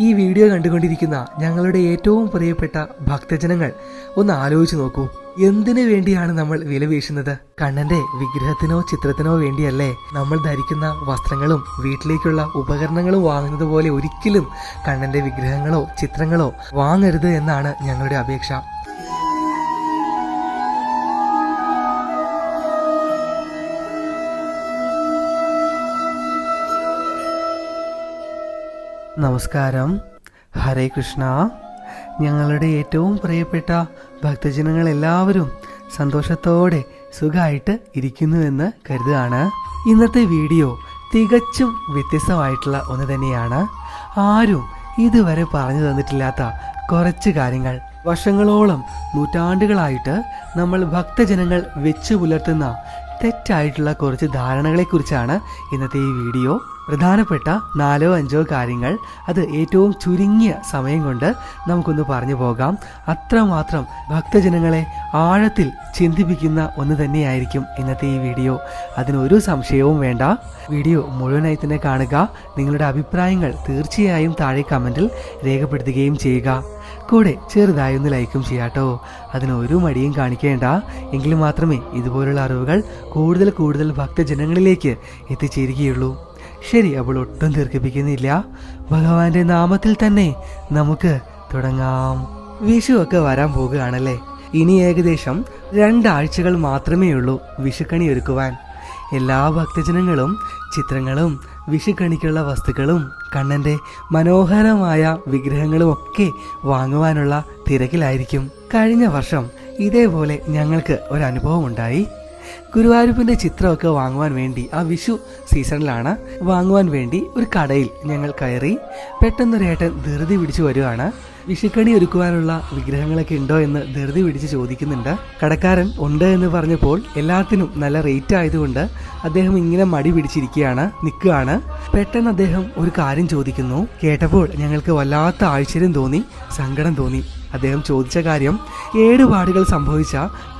ഈ വീഡിയോ കണ്ടുകൊണ്ടിരിക്കുന്ന ഞങ്ങളുടെ ഏറ്റവും പ്രിയപ്പെട്ട ഭക്തജനങ്ങൾ ഒന്ന് ആലോചിച്ച് നോക്കൂ. എന്തിനു വേണ്ടിയാണ് നമ്മൾ വില വീശുന്നത്? കണ്ണന്റെ വിഗ്രഹത്തിനോ ചിത്രത്തിനോ വേണ്ടിയല്ലേ നമ്മൾ ധരിക്കുന്ന വസ്ത്രങ്ങളും വീട്ടിലേക്കുള്ള ഉപകരണങ്ങളും വാങ്ങുന്നത് പോലെ ഒരിക്കലും കണ്ണന്റെ വിഗ്രഹങ്ങളോ ചിത്രങ്ങളോ വാങ്ങരുത് എന്നാണ് ഞങ്ങളുടെ അപേക്ഷ. നമസ്കാരം. ഹരേ കൃഷ്ണ. ഞങ്ങളുടെ ഏറ്റവും പ്രിയപ്പെട്ട ഭക്തജനങ്ങൾ എല്ലാവരും സന്തോഷത്തോടെ സുഖമായിട്ട് ഇരിക്കുന്നുവെന്ന് കരുതുകയാണ്. ഇന്നത്തെ വീഡിയോ തികച്ചും വ്യത്യസ്തമായിട്ടുള്ള ഒന്ന് തന്നെയാണ്. ആരും ഇതുവരെ പറഞ്ഞു തന്നിട്ടില്ലാത്ത കുറച്ച് കാര്യങ്ങൾ. വർഷങ്ങളോളം നൂറ്റാണ്ടുകളായിട്ട് നമ്മൾ ഭക്തജനങ്ങൾ വെച്ചു പുലർത്തുന്ന തെറ്റായിട്ടുള്ള കുറച്ച് ധാരണകളെക്കുറിച്ചാണ് ഇന്നത്തെ ഈ വീഡിയോ. പ്രധാനപ്പെട്ട നാലോ അഞ്ചോ കാര്യങ്ങൾ അത് ഏറ്റവും ചുരുങ്ങിയ സമയം കൊണ്ട് നമുക്കൊന്ന് പറഞ്ഞു പോകാം. അത്രമാത്രം ഭക്തജനങ്ങളെ ആഴത്തിൽ ചിന്തിപ്പിക്കുന്ന ഒന്ന് തന്നെയായിരിക്കും ഇന്നത്തെ ഈ വീഡിയോ. അതിനൊരു സംശയവും വേണ്ട. വീഡിയോ മുഴുവനായി തന്നെ കാണുക. നിങ്ങളുടെ അഭിപ്രായങ്ങൾ തീർച്ചയായും താഴെ കമന്റിൽ രേഖപ്പെടുത്തുകയും ചെയ്യുക. കൂടെ ചെറുതായി ഒന്ന് ലൈക്കും ചെയ്യാട്ടോ അതിന് ഒരു മടിയും കാണിക്കേണ്ട. എങ്കിൽ മാത്രമേ ഇതുപോലുള്ള അറിവുകൾ കൂടുതൽ കൂടുതൽ ഭക്തജനങ്ങളിലേക്ക് എത്തിച്ചേരുകയുള്ളൂ. ശരി അവൾ ഒട്ടും ദീർഘിപ്പിക്കുന്നില്ല. ഭഗവാന്റെ നാമത്തിൽ തന്നെ നമുക്ക് തുടങ്ങാം. വിഷു ഒക്കെ വരാൻ പോകുകയാണല്ലേ ഇനി ഏകദേശം രണ്ടാഴ്ചകൾ മാത്രമേ ഉള്ളൂ വിഷുക്കണി ഒരുക്കുവാൻ. എല്ലാ ഭക്തജനങ്ങളും ചിത്രങ്ങളും വിഷുക്കണിക്കുള്ള വസ്തുക്കളും കണ്ണന്റെ മനോഹരമായ വിഗ്രഹങ്ങളും ഒക്കെ വാങ്ങുവാനുള്ള തിരക്കിലായിരിക്കും. കഴിഞ്ഞ വർഷം ഇതേപോലെ ഞങ്ങൾക്ക് ഒരു അനുഭവം ഉണ്ടായി ഗുരുവായൂരപ്പന്റെ ചിത്രമൊക്കെ വാങ്ങുവാൻ വേണ്ടി ആ വിഷു സീസണിലാണ് വാങ്ങുവാൻ വേണ്ടി ഒരു കടയിൽ ഞങ്ങൾ കയറി. പെട്ടെന്നൊരു ഏട്ടൻ ധൃതി പിടിച്ചു വരുവാണ്. വിഷുക്കണി ഒരുക്കുവാനുള്ള വിഗ്രഹങ്ങളൊക്കെ ഉണ്ടോ എന്ന് ധൃതി പിടിച്ച് ചോദിക്കുന്നുണ്ട്. കടക്കാരൻ ഉണ്ട് എന്ന് പറഞ്ഞപ്പോൾ എല്ലാത്തിനും നല്ല റേറ്റ് ആയതുകൊണ്ട് അദ്ദേഹം ഇങ്ങനെ മടി പിടിച്ചിരിക്കുകയാണ് നിൽക്കുകയാണ്. പെട്ടെന്ന് അദ്ദേഹം ഒരു കാര്യം ചോദിക്കുന്നു. കേട്ടപ്പോൾ ഞങ്ങൾക്ക് വല്ലാത്ത ആശ്ചര്യം തോന്നി സങ്കടം തോന്നി. അദ്ദേഹം ചോദിച്ച കാര്യം ഏടുപാടുകൾ സംഭവിച്ച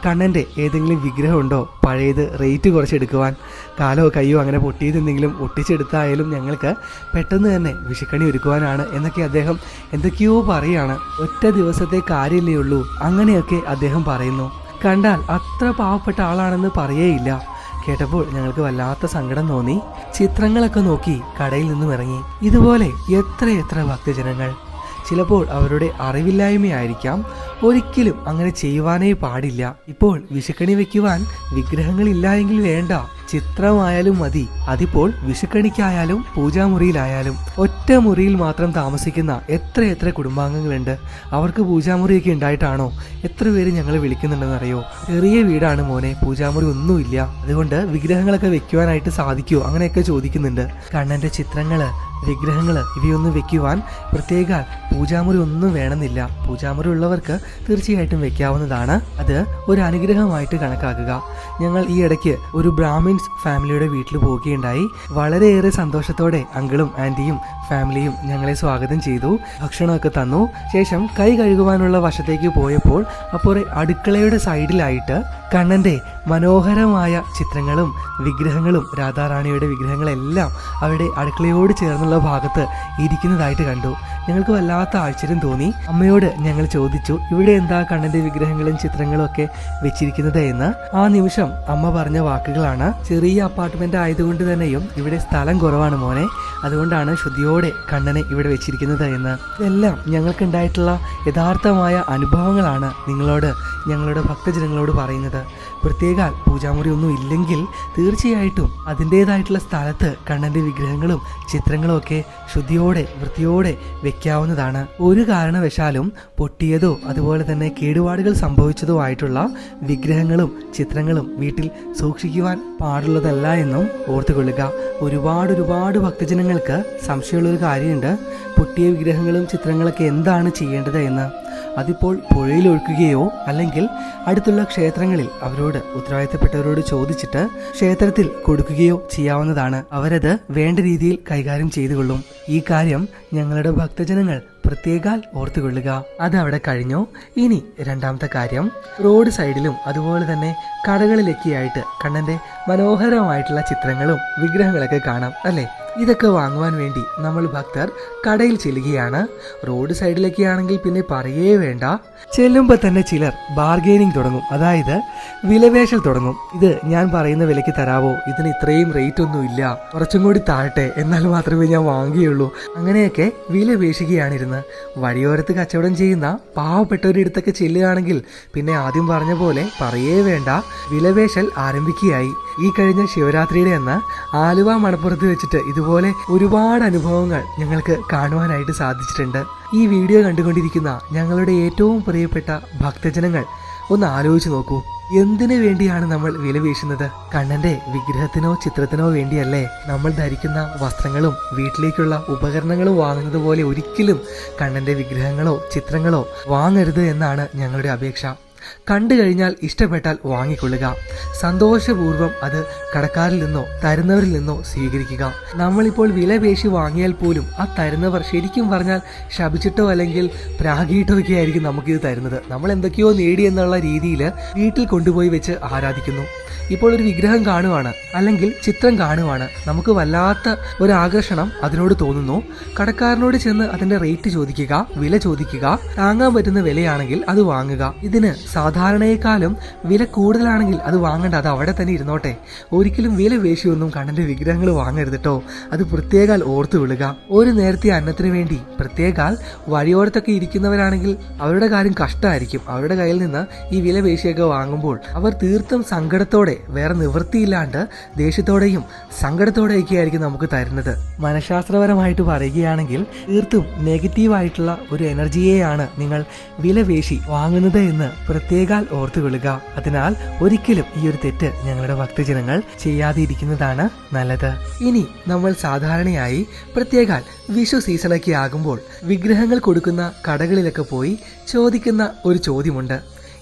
കണ്ണന്റെ ഏതെങ്കിലും വിഗ്രഹമുണ്ടോ? പഴയത് റേറ്റ് കുറച്ചെടുക്കുവാൻ കാലോ കയ്യോ അങ്ങനെ പൊട്ടിയതെന്തെങ്കിലും ഒട്ടിച്ചെടുത്തായാലും ഞങ്ങൾക്ക് പെട്ടെന്ന് തന്നെ വിഷുക്കണി ഒരുക്കുവാനാണ് എന്നൊക്കെ അദ്ദേഹം എന്തൊക്കെയോ പറയാണ്. ഒറ്റ ദിവസത്തെ കാര്യമല്ലേ ഉള്ളൂ. അങ്ങനെയൊക്കെ അദ്ദേഹം പറയുന്നു. കണ്ടാൽ അത്ര പാവപ്പെട്ട ആളാണെന്ന് പറയേയില്ല. കേട്ടപ്പോൾ ഞങ്ങൾക്ക് വല്ലാത്ത സങ്കടം തോന്നി. ചിത്രങ്ങളൊക്കെ നോക്കി കടയിൽ നിന്നും ഇറങ്ങി. ഇതുപോലെ എത്ര എത്ര ഭക്തജനങ്ങൾ. ചിലപ്പോൾ അവരുടെ അറിവില്ലായ്മയായിരിക്കാം. ഒരിക്കലും അങ്ങനെ ചെയ്യുവാനേ പാടില്ല. ഇപ്പോൾ വിഷുക്കണി വെക്കുവാൻ വിഗ്രഹങ്ങളില്ല എങ്കിൽ വേണ്ട. ചിത്രമായാലും മതി. അതിപ്പോൾ വിഷുക്കണിക്കായാലും പൂജാമുറിയിലായാലും. ഒറ്റ മുറിയിൽ മാത്രം താമസിക്കുന്ന എത്ര എത്ര കുടുംബാംഗങ്ങളുണ്ട്? അവർക്ക് പൂജാമുറിയൊക്കെ ഉണ്ടായിട്ടാണോ? എത്ര പേര് ഞങ്ങൾ വിളിക്കുന്നുണ്ടെന്ന് അറിയോ ചെറിയ വീടാണ് മോനെ. പൂജാമുറി ഒന്നുമില്ല. അതുകൊണ്ട് വിഗ്രഹങ്ങളൊക്കെ വെക്കുവാനായിട്ട് സാധിക്കുമോ അങ്ങനെയൊക്കെ ചോദിക്കുന്നുണ്ട്. കണ്ണന്റെ ചിത്രങ്ങൾ വിഗ്രഹങ്ങൾ ഇവയൊന്നും വെക്കുവാൻ പ്രത്യേക പൂജാമുറി ഒന്നും വേണമെന്നില്ല. പൂജാമുറി ഉള്ളവർക്ക് തീർച്ചയായിട്ടും വെക്കാവുന്നതാണ്. അത് ഒരു അനുഗ്രഹമായിട്ട് കണക്കാക്കുക. ഞങ്ങൾ ഈ ഇടയ്ക്ക് ഒരു ബ്രാഹ്മിൻസ് ഫാമിലിയുടെ വീട്ടിൽ പോവുകയുണ്ടായി. വളരെയേറെ സന്തോഷത്തോടെ അങ്കിളും ആന്റിയും ഫാമിലിയും ഞങ്ങളെ സ്വാഗതം ചെയ്തു ഭക്ഷണമൊക്കെ തന്നു. ശേഷം കൈ കഴുകുവാനുള്ള വശത്തേക്ക് പോയപ്പോൾ അപ്പോൾ അടുക്കളയുടെ സൈഡിലായിട്ട് കണ്ണന്റെ മനോഹരമായ ചിത്രങ്ങളും വിഗ്രഹങ്ങളും രാധാറാണിയുടെ വിഗ്രഹങ്ങളെല്ലാം അവരുടെ അടുക്കളയോട് ചേർന്നുള്ള ഭാഗത്ത് ഇരിക്കുന്നതായിട്ട് കണ്ടു. ഞങ്ങൾക്ക് വല്ലാത്ത ആശ്ചര്യം തോന്നി. അമ്മയോട് ഞങ്ങൾ ചോദിച്ചു ഇവിടെ എന്താ കണ്ണന്റെ വിഗ്രഹങ്ങളും ചിത്രങ്ങളും ഒക്കെ വെച്ചിരിക്കുന്നത് എന്ന്? ആ നിമിഷം അമ്മ പറഞ്ഞ വാക്കുകളാണ് ചെറിയ അപ്പാർട്ട്മെന്റ് ആയതുകൊണ്ട് തന്നെയും ഇവിടെ സ്ഥലം കുറവാണ് മോനെ. അതുകൊണ്ടാണ് ശുദ്ധിയോടെ കണ്ണനെ ഇവിടെ വെച്ചിരിക്കുന്നത് എന്ന്. ഇതെല്ലാം ഞങ്ങൾക്കുണ്ടായിട്ടുള്ള യഥാർത്ഥമായ അനുഭവങ്ങളാണ് നിങ്ങളോട് ഞങ്ങളുടെ ഭക്തജനങ്ങളോട് പറയുന്നത്. പ്രത്യേക പൂജാമുറി ഒന്നും ഇല്ലെങ്കിൽ തീർച്ചയായിട്ടും അതിന്റെതായിട്ടുള്ള സ്ഥലത്ത് കണ്ണന്റെ വിഗ്രഹങ്ങളും ചിത്രങ്ങളും ഒക്കെ ശുദ്ധിയോടെ വൃത്തിയോടെ വെക്കാവുന്നതാണ്. ഒരു കാരണവശാലും പൊട്ടിയതോ അതുപോലെ തന്നെ കേടുപാടുകൾ സംഭവിച്ചതോ ആയിട്ടുള്ള വിഗ്രഹങ്ങളും ചിത്രങ്ങളും വീട്ടിൽ സൂക്ഷിക്കുവാൻ പാടുള്ളതല്ല എന്നും ഓർത്തുകൊള്ളുക. ഒരുപാട് ഒരുപാട് ഭക്തജനങ്ങൾക്ക് സംശയമുള്ളൊരു കാര്യമുണ്ട്. പൊട്ടിയ വിഗ്രഹങ്ങളും ചിത്രങ്ങളൊക്കെ എന്താണ് ചെയ്യേണ്ടത് എന്ന്. അതിപ്പോൾ പുഴയിൽ ഒഴുക്കുകയോ അല്ലെങ്കിൽ അടുത്തുള്ള ക്ഷേത്രങ്ങളിൽ അവരോട് ഉത്തരവാദിത്തപ്പെട്ടവരോട് ചോദിച്ചിട്ട് ക്ഷേത്രത്തിൽ കൊടുക്കുകയോ ചെയ്യാവുന്നതാണ്. അവരത് വേണ്ട രീതിയിൽ കൈകാര്യം ചെയ്തുകൊള്ളും. ഈ കാര്യം ഞങ്ങളുടെ ഭക്തജനങ്ങൾ പ്രത്യേകാൽ ഓർത്തുകൊള്ളുക. അതവിടെ കഴിഞ്ഞു. ഇനി രണ്ടാമത്തെ കാര്യം. റോഡ് സൈഡിലും അതുപോലെ തന്നെ കടകളിലൊക്കെയായിട്ട് കണ്ണന്റെ മനോഹരമായിട്ടുള്ള ചിത്രങ്ങളും വിഗ്രഹങ്ങളൊക്കെ കാണാം അല്ലേ? ഇതൊക്കെ വാങ്ങുവാൻ വേണ്ടി നമ്മൾ ഭക്തർ കടയിൽ ചെല്ലുകയാണ്. റോഡ് സൈഡിലൊക്കെ ആണെങ്കിൽ പിന്നെ പറയേ വേണ്ട. ചെല്ലുമ്പോൾ തന്നെ ചിലർ ബാർഗെയിനിങ് തുടങ്ങും. അതായത് വിലപേശൽ തുടങ്ങും. ഇത് ഞാൻ പറയുന്ന വിലയ്ക്ക് തരാവോ? ഇതിന് ഇത്രയും റേറ്റ് ഒന്നും ഇല്ല. കുറച്ചും കൂടി താഴട്ടെ. എന്നാൽ മാത്രമേ ഞാൻ വാങ്ങുകയുള്ളൂ. അങ്ങനെയൊക്കെ വില പേശുകയാണിരുന്ന് വഴിയോരത്ത് കച്ചവടം ചെയ്യുന്ന പാവപ്പെട്ടവരിടത്തൊക്കെ ചെല്ലുകയാണെങ്കിൽ പിന്നെ ആദ്യം പറഞ്ഞ പോലെ പറയേ വേണ്ട. വിലപേശൽ ആരംഭിക്കുകയായി. ഈ കഴിഞ്ഞ ശിവരാത്രിയുടെ അന്ന് ആലുവ മണപ്പുറത്ത് വെച്ചിട്ട് ഇതുപോലെ ഒരുപാട് അനുഭവങ്ങൾ ഞങ്ങൾക്ക് കാണുവാനായിട്ട് സാധിച്ചിട്ടുണ്ട്. ഈ വീഡിയോ കണ്ടുകൊണ്ടിരിക്കുന്ന ഞങ്ങളുടെ ഏറ്റവും പ്രിയപ്പെട്ട ഭക്തജനങ്ങൾ ഒന്ന് ആലോചിച്ച് നോക്കൂ. എന്തിനു വേണ്ടിയാണ് നമ്മൾ വില വീശുന്നത്? കണ്ണന്റെ വിഗ്രഹത്തിനോ ചിത്രത്തിനോ വേണ്ടിയല്ലേ നമ്മൾ ധരിക്കുന്ന വസ്ത്രങ്ങളും വീട്ടിലേക്കുള്ള ഉപകരണങ്ങളും വാങ്ങുന്നത് പോലെ ഒരിക്കലും കണ്ണന്റെ വിഗ്രഹങ്ങളോ ചിത്രങ്ങളോ വാങ്ങരുത് എന്നാണ് ഞങ്ങളുടെ അപേക്ഷ. കണ്ടു കഴിഞ്ഞാൽ ഇഷ്ടപ്പെട്ടാൽ വാങ്ങിക്കൊള്ളുക. സന്തോഷപൂർവം അത് കടക്കാരിൽ നിന്നോ തരുന്നവരിൽ നിന്നോ സ്വീകരിക്കുക. നമ്മളിപ്പോൾ വില പേശി വാങ്ങിയാൽ പോലും ആ തരുന്നവർ ശരിക്കും പറഞ്ഞാൽ ശപിച്ചിട്ടോ അല്ലെങ്കിൽ പ്രാഗിയിട്ടോ ഒക്കെ ആയിരിക്കും നമുക്കിത് തരുന്നത്. നമ്മൾ എന്തൊക്കെയോ നേടി എന്നുള്ള രീതിയിൽ വീട്ടിൽ കൊണ്ടുപോയി വെച്ച് ആരാധിക്കുന്നു. ഇപ്പോൾ ഒരു വിഗ്രഹം കാണുവാണ് അല്ലെങ്കിൽ ചിത്രം കാണുവാണ്. നമുക്ക് വല്ലാത്ത ഒരു ആകർഷണം അതിനോട് തോന്നുന്നു. കടക്കാരനോട് ചെന്ന് അതിന്റെ റേറ്റ് ചോദിക്കുക വില ചോദിക്കുക. താങ്ങാൻ പറ്റുന്ന വിലയാണെങ്കിൽ അത് വാങ്ങുക. ഇതിന് സാധാരണയെക്കാളും വില കൂടുതലാണെങ്കിൽ അത് വാങ്ങണ്ട അത് അവിടെ തന്നെ ഇരുന്നോട്ടെ. ഒരിക്കലും വില വേശിയൊന്നും കണ്ണന്റെ വിഗ്രഹങ്ങൾ വാങ്ങരുത് അത് പ്രത്യേകാൽ ഓർത്തു വിളുക ഒരു നേരത്തെ അന്നത്തിന് വേണ്ടി പ്രത്യേകാൽ വഴിയോടത്തൊക്കെ ഇരിക്കുന്നവരാണെങ്കിൽ അവരുടെ കാര്യം കഷ്ടമായിരിക്കും അവരുടെ കയ്യിൽ നിന്ന് ഈ വില വേശിയൊക്കെ വാങ്ങുമ്പോൾ അവർ തീർത്തും സങ്കടത്തോടെ വേറെ നിവൃത്തിയില്ലാണ്ട് ദേഷ്യത്തോടെയും സങ്കടത്തോടെയൊക്കെ ആയിരിക്കും നമുക്ക് തരുന്നത്. മനഃശാസ്ത്രപരമായിട്ട് പറയുകയാണെങ്കിൽ തീർത്തും നെഗറ്റീവായിട്ടുള്ള ഒരു എനർജിയെയാണ് നിങ്ങൾ വിലവേശി വാങ്ങുന്നത് എന്ന് പ്രത്യേകാൽ ഓർത്തു കൊള്ളുക അതിനാൽ ഒരിക്കലും ഈ ഒരു തെറ്റ് ഞങ്ങളുടെ ഭക്തജനങ്ങൾ ചെയ്യാതിരിക്കുന്നതാണ് നല്ലത്. ഇനി നമ്മൾ സാധാരണയായി പ്രത്യേകാൽ വിഷു സീസണൊക്കെ ആകുമ്പോൾ വിഗ്രഹങ്ങൾ കൊടുക്കുന്ന കടകളിലൊക്കെ പോയി ചോദിക്കുന്ന ഒരു ചോദ്യമുണ്ട്.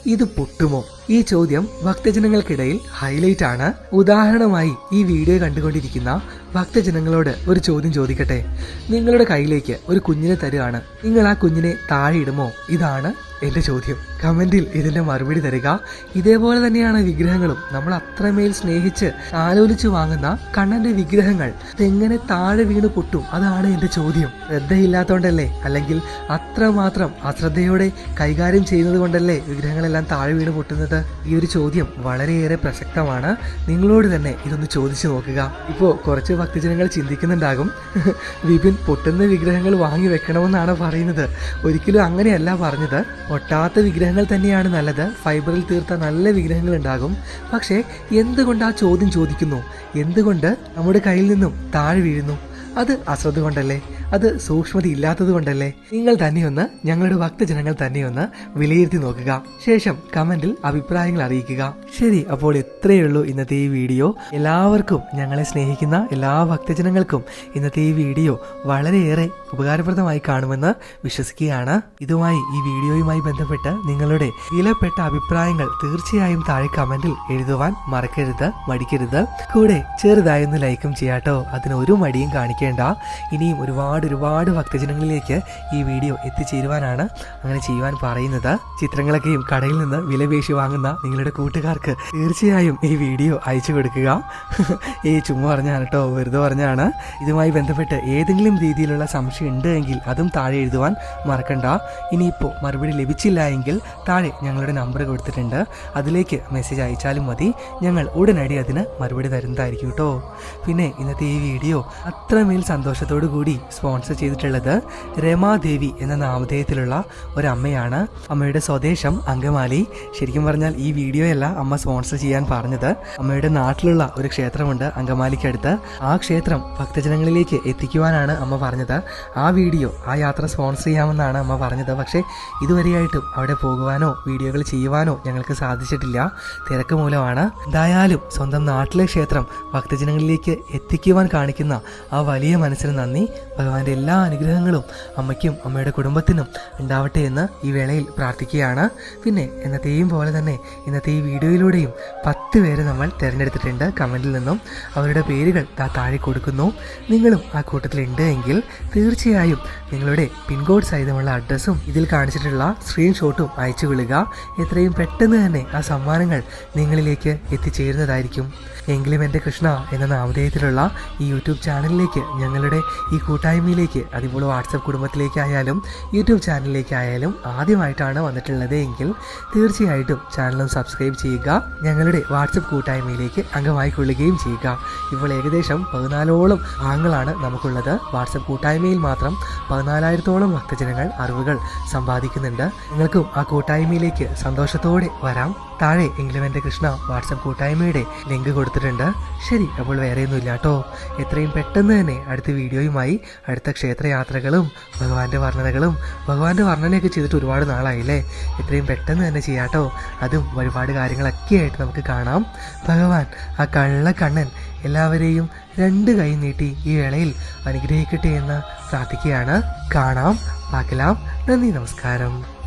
ഇത് പൊട്ടുമോ? ഈ ചോദ്യം ഭക്തജനങ്ങൾക്കിടയിൽ ഹൈലൈറ്റ് ആണ്. ഉദാഹരണമായി ഈ വീഡിയോ കണ്ടുകൊണ്ടിരിക്കുന്ന ഭക്തജനങ്ങളോട് ഒരു ചോദ്യം ചോദിക്കട്ടെ. നിങ്ങളുടെ കയ്യിലേക്ക് ഒരു കുഞ്ഞിനെ തരുകയാണ്. നിങ്ങൾ ആ കുഞ്ഞിനെ താഴെ ഇടുമോ? ഇതാണ് എന്റെ ചോദ്യം. കമന്റിൽ ഇതിന്റെ മറുപടി തരിക. ഇതേപോലെ തന്നെയാണ് വിഗ്രഹങ്ങളും. നമ്മൾ അത്രമേൽ സ്നേഹിച്ച് ആലോചിച്ച് വാങ്ങുന്ന കണ്ണന്റെ വിഗ്രഹങ്ങൾ. എങ്ങനെ താഴെ വീണ് പൊട്ടും. അതാണ് എന്റെ ചോദ്യം. ശ്രദ്ധയില്ലാത്തോണ്ടല്ലേ? അല്ലെങ്കിൽ അത്രമാത്രം അശ്രദ്ധയോടെ കൈകാര്യം ചെയ്യുന്നത് കൊണ്ടല്ലേ വിഗ്രഹങ്ങളെല്ലാം താഴെ വീണ് പൊട്ടുന്നത്? ഈ ഒരു ചോദ്യം വളരെയേറെ പ്രസക്തമാണ്. നിങ്ങളോട് തന്നെ ഇതൊന്ന് ചോദിച്ചു നോക്കുക. ഇപ്പോൾ കുറച്ച് ഭക്തജനങ്ങൾ ചിന്തിക്കുന്നുണ്ടാകും. വിപിൻ പൊട്ടുന്ന വിഗ്രഹങ്ങൾ വാങ്ങി വെക്കണമെന്നാണ് പറയുന്നത്. ഒരിക്കലും അങ്ങനെയല്ല പറഞ്ഞത്. ഒട്ടാത്ത വിഗ്രഹങ്ങൾ തന്നെയാണ് നല്ലത്. ഫൈബറിൽ തീർത്ത നല്ല വിഗ്രഹങ്ങൾ ഉണ്ടാകും. പക്ഷേ എന്തുകൊണ്ട് ആ ചോദ്യം ചോദിക്കുന്നു? എന്തുകൊണ്ട് നമ്മുടെ കയ്യിൽ നിന്നും താഴെ വീഴുന്നു? അത് അശ്രദ്ധ കൊണ്ടല്ലേ? അത് സൂക്ഷ്മത ഇല്ലാത്തത് കൊണ്ടല്ലേ? നിങ്ങൾ തന്നെയൊന്ന് ഞങ്ങളുടെ ഭക്തജനങ്ങൾ തന്നെയൊന്ന് വിലയിരുത്തി നോക്കുക. ശേഷം കമന്റിൽ അഭിപ്രായങ്ങൾ അറിയിക്കുക. ശരി അപ്പോൾ ഇത്രയേ ഉള്ളൂ ഇന്നത്തെ ഈ വീഡിയോ. എല്ലാവർക്കും ഞങ്ങളെ സ്നേഹിക്കുന്ന എല്ലാ ഭക്തജനങ്ങൾക്കും ഇന്നത്തെ ഈ വീഡിയോ വളരെയേറെ ഉപകാരപ്രദമായി കാണുമെന്ന് വിശ്വസിക്കുകയാണ്. ഇതുമായി ഈ വീഡിയോയുമായി ബന്ധപ്പെട്ട് നിങ്ങളുടെ വിലപ്പെട്ട അഭിപ്രായങ്ങൾ തീർച്ചയായും താഴെ കമന്റിൽ എഴുതുവാൻ മറക്കരുത് മടിക്കരുത്. കൂടെ ചെറുതായൊന്ന് ലൈക്കും ചെയ്യാട്ടോ. അതിന് ഒരു മടിയും കാണിക്കേണ്ട ഇനിയും ഒരുപാട് ഒരുപാട് ഭക്തജനങ്ങളിലേക്ക് ഈ വീഡിയോ എത്തിച്ചേരുവാനാണ് അങ്ങനെ ചെയ്യുവാൻ പറയുന്നത്. ചിത്രങ്ങളൊക്കെയും കടയിൽ നിന്ന് വിലപേശി വാങ്ങുന്ന നിങ്ങളുടെ കൂട്ടുകാർക്ക് തീർച്ചയായും ഈ വീഡിയോ അയച്ചു കൊടുക്കുക. ഈ ചുമ്മാ പറഞ്ഞാണ് കേട്ടോ വെറുതെ പറഞ്ഞാണ്. ഇതുമായി ബന്ധപ്പെട്ട് ഏതെങ്കിലും രീതിയിലുള്ള സംശയം ഉണ്ട് എങ്കിൽ അതും താഴെ എഴുതുവാൻ മറക്കണ്ട. ഇനിയിപ്പോൾ മറുപടി ലഭിച്ചില്ല എങ്കിൽ താഴെ ഞങ്ങളുടെ നമ്പർ കൊടുത്തിട്ടുണ്ട്. അതിലേക്ക് മെസ്സേജ് അയച്ചാലും മതി. ഞങ്ങൾ ഉടനടി അതിന് മറുപടി തരുന്നതായിരിക്കും കേട്ടോ. പിന്നെ ഇന്നത്തെ ഈ വീഡിയോ അത്രമേൽ സന്തോഷത്തോടു കൂടി സ്പോൺസർ ചെയ്തിട്ടുള്ളത് രമാദേവി എന്ന നാമധേയത്തിലുള്ള ഒരു അമ്മയാണ് അമ്മയുടെ സ്വദേശം അങ്കമാലി. ശരിക്കും പറഞ്ഞാൽ ഈ വീഡിയോയല്ല അമ്മ സ്പോൺസർ ചെയ്യാൻ പറഞ്ഞത്. അമ്മയുടെ നാട്ടിലുള്ള ഒരു ക്ഷേത്രമുണ്ട് അങ്കമാലിക്കടുത്ത്. ആ ക്ഷേത്രം ഭക്തജനങ്ങളിലേക്ക് എത്തിക്കുവാനാണ് അമ്മ പറഞ്ഞത്. ആ വീഡിയോ ആ യാത്ര സ്പോൺസർ ചെയ്യാമെന്നാണ് അമ്മ പറഞ്ഞത്. പക്ഷേ ഇതുവരെയായിട്ടും അവിടെ പോകുവാനോ വീഡിയോകൾ ചെയ്യുവാനോ ഞങ്ങൾക്ക് സാധിച്ചിട്ടില്ല. തിരക്ക് മൂലമാണ്. എന്തായാലും സ്വന്തം നാട്ടിലെ ക്ഷേത്രം ഭക്തജനങ്ങളിലേക്ക് എത്തിക്കുവാൻ കാണിക്കുന്ന ആ വലിയ മനസ്സിന് നന്ദി. ഭഗവാന്റെ എല്ലാ അനുഗ്രഹങ്ങളും അമ്മയ്ക്കും അമ്മയുടെ കുടുംബത്തിനും ഉണ്ടാവട്ടെ എന്ന് ഈ വേളയിൽ പ്രാർത്ഥിക്കുകയാണ്. പിന്നെ എന്നത്തെയും പോലെ തന്നെ ഇന്നത്തെ ഈ വീഡിയോയിലൂടെയും പത്ത് പേരെ നമ്മൾ തിരഞ്ഞെടുത്തിട്ടുണ്ട്. കമന്റിൽ നിന്നും അവരുടെ പേരുകൾ താ താഴെ കൊടുക്കുന്നു. നിങ്ങളും ആ കൂട്ടത്തിലുണ്ട് എങ്കിൽ തീർച്ചയായും നിങ്ങളുടെ പിൻകോഡ് സഹിതമുള്ള അഡ്രസ്സും ഇതിൽ കാണിച്ചിട്ടുള്ള സ്ക്രീൻഷോട്ടും അയച്ചു കൊള്ളുക എത്രയും പെട്ടെന്ന് തന്നെ ആ സമ്മാനങ്ങൾ നിങ്ങളിലേക്ക് എത്തിച്ചേരുന്നതായിരിക്കും. എങ്കിലും എന്റെ കൃഷ്ണ എന്ന നാമധേയത്തിലുള്ള ഈ യൂട്യൂബ് ചാനലിലേക്ക് ഞങ്ങളുടെ ഈ കൂട്ടായ്മയിലേക്ക് അതിപ്പോൾ വാട്സപ്പ് കുടുംബത്തിലേക്കായാലും യൂട്യൂബ് ചാനലിലേക്കായാലും ആദ്യമായിട്ടാണ് വന്നിട്ടുള്ളത് എങ്കിൽ തീർച്ചയായിട്ടും ചാനലും സബ്സ്ക്രൈബ് ചെയ്യുക ഞങ്ങളുടെ വാട്സപ്പ് കൂട്ടായ്മയിലേക്ക് അംഗമായി കൊള്ളുകയും ചെയ്യുക. ഇപ്പോൾ ഏകദേശം പതിനാലോളം ആങ്ങളാണ് നമുക്കുള്ളത്. വാട്സപ്പ് കൂട്ടായ്മയിൽ മാത്രം പതിനാലായിരത്തോളം ഭക്തജനങ്ങൾ അറിവുകൾ സമ്പാദിക്കുന്നുണ്ട്. നിങ്ങൾക്കും ആ കൂട്ടായ്മയിലേക്ക് സന്തോഷത്തോടെ വരാം. താഴെ എങ്കിലും എന്റെ കൃഷ്ണ വാട്സപ്പ് കൂട്ടായ്മയുടെ ലിങ്ക് കൊടുത്തിട്ടുണ്ട്. ശരി അപ്പോൾ വേറെയൊന്നും ഇല്ല കേട്ടോ എത്രയും പെട്ടെന്ന് തന്നെ അടുത്ത വീഡിയോയുമായി അടുത്ത ക്ഷേത്രയാത്രകളും ഭഗവാന്റെ വർണനകളും ഭഗവാന്റെ വർണനയൊക്കെ ചെയ്തിട്ട് ഒരുപാട് നാളായില്ലേ? എത്രയും പെട്ടെന്ന് തന്നെ ചെയ്യാട്ടോ. അതും ഒരുപാട് കാര്യങ്ങളൊക്കെ ആയിട്ട് നമുക്ക് കാണാം. ഭഗവാൻ ആ കള്ളക്കണ്ണൻ എല്ലാവരെയും രണ്ട് കൈ നീട്ടി ഈ വേളയിൽ അനുഗ്രഹിക്കട്ടെ എന്ന് പ്രാർത്ഥിക്കുകയാണ്. കാണാം. പാക്കലാം നന്ദി നമസ്കാരം.